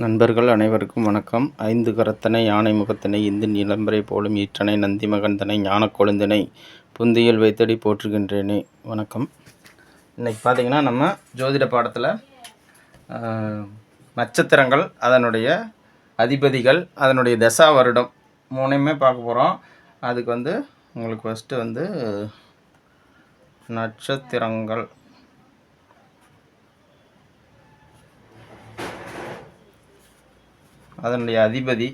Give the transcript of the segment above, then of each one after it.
நண்பர்கள் அனைவருக்கும் வணக்கம். ஐந்து கரத்தனை யானை முகத்தினை இந்து நிலம்பரை போலும் ஈற்றனை நந்தி மகந்தனை ஞான கொழுந்தினை புந்தியில் வைத்தடி போற்றுகின்றேனே. வணக்கம். இன்றைக்கி பார்த்தீங்கன்னா நம்ம ஜோதிட பாடத்தில் நட்சத்திரங்கள் அதனுடைய அதிபதிகள் அதனுடைய தசா வருடம் மூணையுமே பார்க்க போகிறோம் அதுக்கு வந்து உங்களுக்கு ஃபஸ்ட்டு வந்து நட்சத்திரங்கள். அதனுடைய அதிபதி.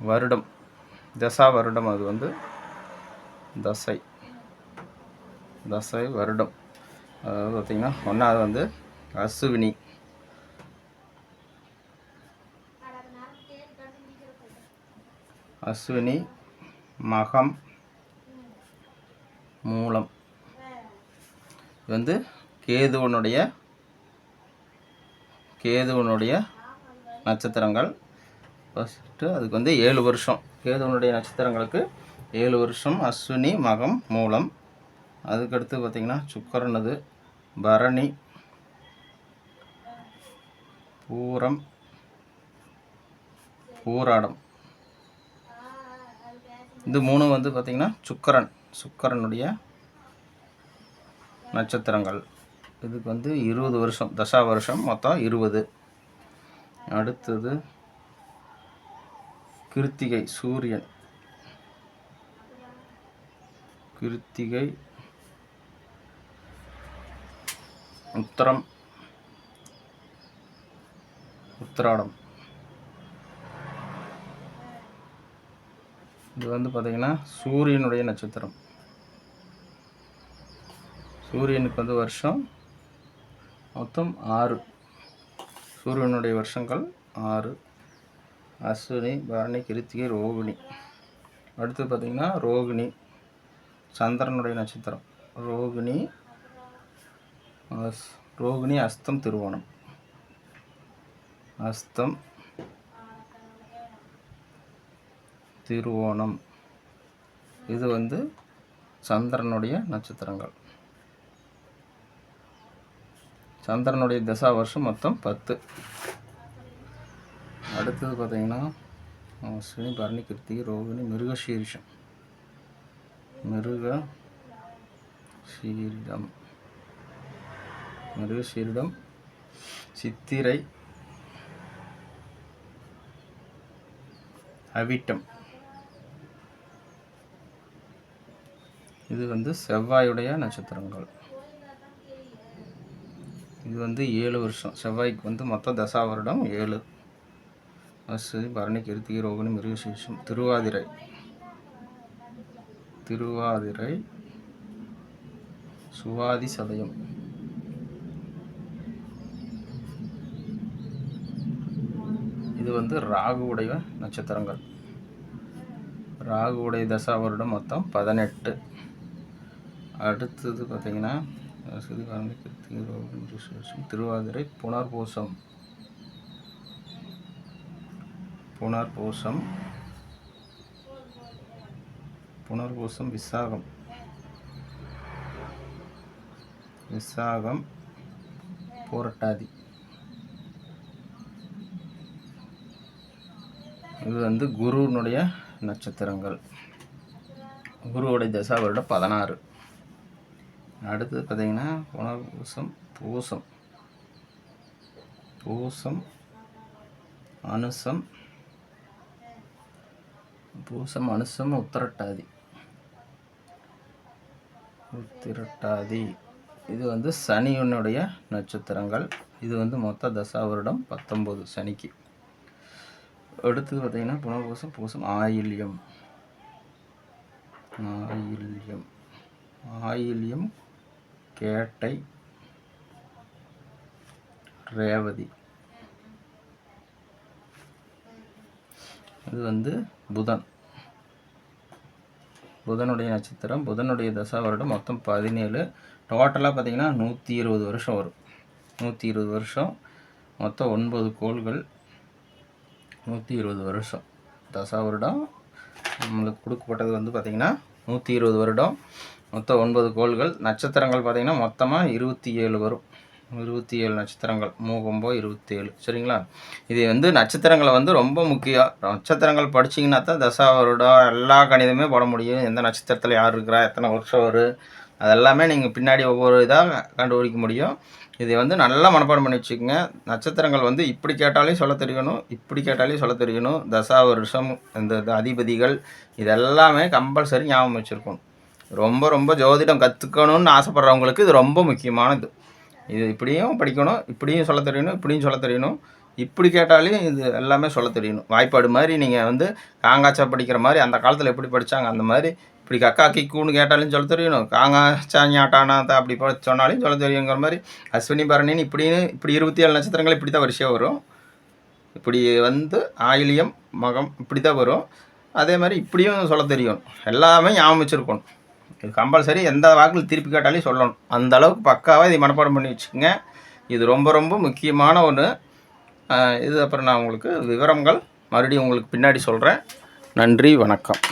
வருடம். தசா வருடம் அது வந்து. தசை. தசை வருடம். அதாவது பார்த்திங்கன்னா ஒன்றாவது வந்து அசுவினி. அஸ்வினி மகம் மூலம். இது வந்து கேதுவனுடைய கேதுவனுடைய நட்சத்திரங்கள். ஃபஸ்ட்டு அதுக்கு வந்து ஏழு வருஷம். கேதுவனுடைய நட்சத்திரங்களுக்கு ஏழு வருஷம். அஸ்வினி மகம் மூலம். அதுக்கடுத்து பார்த்திங்கன்னா சுக்கரனது பரணி பூரம் பூராடம். இது மூணு வந்து பார்த்திங்கன்னா சுக்கரன். சுக்கரனுடைய நட்சத்திரங்கள். இதுக்கு வந்து இருபது வருஷம் தசா வருஷம் மொத்தம் இருபது. அடுத்தது கிருத்திகை சூரியன். கிருத்திகை உத்தரம் உத்திராடம். இது வந்து பார்த்திங்கன்னா சூரியனுடைய நட்சத்திரம். சூரியனுக்கு வந்து வருஷம் மொத்தம் ஆறு. சூரியனுடைய வருஷங்கள் ஆறு. அஸ்வினி பரணி கிருத்திகை ரோகிணி. அடுத்து பார்த்திங்கன்னா ரோகிணி சந்திரனுடைய நட்சத்திரம். ரோகிணி அஸ் ரோகிணி அஸ்தம் திருவோணம். அஸ்தம் திருவோணம். இது வந்து சந்திரனுடைய நட்சத்திரங்கள். சந்திரனுடைய திசா வருஷம் மொத்தம் பத்து. அடுத்தது பார்த்தீங்கன்னா அஸ்வினி பரணி கிருத்திகை ரோகிணி மிருகசீரிஷம் மிருக சீரிடம் மிருகசீரிடம் சித்திரை அவிட்டம். இது வந்து செவ்வாயுடைய நட்சத்திரங்கள். இது வந்து ஏழு வருஷம். செவ்வாய்க்கு வந்து மொத்தம் தசா வருடம் ஏழு. அஸ்வினி பரணி கிருத்திகை ரோகிணி மிருகசீஷம் திருவாதிரை. திருவாதிரை சுவாதி சதயம். இது வந்து ராகுவுடைய நட்சத்திரங்கள். ராகுவுடைய தசா வருடம் மொத்தம் பதினெட்டு. அடுத்தது பார்த்தீங்கன்னா சிறுகாரணி கிருத்திகை ரோகிணி மிருகசீரிஷம் திருவாதிரை புனர்பூசம். புனர்பூசம். புனர்பூசம் விசாகம். விசாகம் போரட்டாதி. இது வந்து குருனுடைய நட்சத்திரங்கள். குருவுடைய தசா பதினாறு. அடுத்தது பார்த்தீங்கன்னா புனர்பூசம் பூசம் பூசம் அனுசம் பூசம் அனுசம் உத்திரட்டாதி. உத்திரட்டாதி. இது வந்து சனியனுடைய நட்சத்திரங்கள். இது வந்து மொத்த தசா வருடம் பத்தொம்போது சனிக்கு. அடுத்தது பார்த்தீங்கன்னா புனர்பூசம் பூசம் ஆயில்யம். ஆயில்யம். ஆயில்யம் கேட்டை ரேவதி. இது வந்து புதன். புதனுடைய நட்சத்திரம் புதனுடைய தசா வருடம் மொத்தம் பதினேழு. டோட்டலாக பார்த்தீங்கன்னா நூற்றி இருபது வருஷம் வரும். நூற்றி இருபது வருஷம். மொத்தம் ஒன்பது கோள்கள். நூற்றி இருபது வருஷம். தசா வருடம் நம்மளுக்கு கொடுக்கப்பட்டது வந்து பார்த்திங்கன்னா நூற்றி இருபது வருடம். மொத்தம் ஒன்பது கோள்கள். நட்சத்திரங்கள் பார்த்தீங்கன்னா மொத்தமாக இருபத்தி ஏழு வரும். இருபத்தி ஏழு நட்சத்திரங்கள். மூகம்போ இருபத்தி ஏழு. சரிங்களா? இது வந்து நட்சத்திரங்களை வந்து ரொம்ப முக்கியம். நட்சத்திரங்கள் படிச்சிங்கன்னா தான் தசா வருடம் எல்லா கணிதமே போட முடியும். எந்த நட்சத்திரத்தில் யார் இருக்கிறா எத்தனை வருஷம் வரும் அதெல்லாமே நீங்கள் பின்னாடி ஒவ்வொரு இதாக கண்டுபிடிக்க முடியும். இதை வந்து நல்லா மனப்பாடம் பண்ணி வச்சுக்கோங்க. நட்சத்திரங்கள் வந்து இப்படி கேட்டாலையும் சொல்ல தெரியணும் இப்படி கேட்டாலையும் சொல்ல தெரியணும். தசா வருஷம் இந்த இது அதிபதிகள் இதெல்லாமே கம்பல்சரி ஞாபகம் வச்சுருக்கணும். ரொம்ப ரொம்ப ஜோதிடம் கற்றுக்கணும்னு ஆசைப்பட்றவங்களுக்கு இது ரொம்ப முக்கியமானது. இது இப்படியும் படிக்கணும் இப்படியும் சொல்ல தெரியணும் இப்படியும் சொல்ல தெரியணும். இப்படி கேட்டாலையும் இது எல்லாமே சொல்ல தெரியணும். வாய்ப்பாடு மாதிரி நீங்கள் வந்து காங்காச்சா படிக்கிற மாதிரி அந்த காலத்தில் எப்படி படித்தாங்க அந்த மாதிரி இப்படி கக்கா கிக்கூன்னு கேட்டாலும் சொல்ல தெரியணும். காங்காச்சா ஞாட்டானாத்தா அப்படி சொன்னாலும் சொல்ல தெரியுங்கிற மாதிரி அஸ்வினி பரணின்னு இப்படின்னு இப்படி இருபத்தி ஏழு நட்சத்திரங்கள் இப்படி தான் வரிசையாக வரும். இப்படி வந்து ஆயிலியம் மகம் இப்படி தான் வரும். அதே மாதிரி இப்படியும் சொல்ல தெரியும். எல்லாமே ஞாபகம் வச்சுருக்கணும். இது கம்பல்சரி எந்த வாக்கில் திருப்பி கேட்டாலையும் சொல்லணும். அந்த அளவுக்கு பக்காவாக இதை மனப்பாடம் பண்ணி வச்சுக்கோங்க. இது ரொம்ப ரொம்ப முக்கியமான ஒன்று இது அப்புறம் நான் உங்களுக்கு விவரங்கள் மறுபடியும் உங்களுக்கு பின்னாடி சொல்கிறேன் நன்றி வணக்கம்.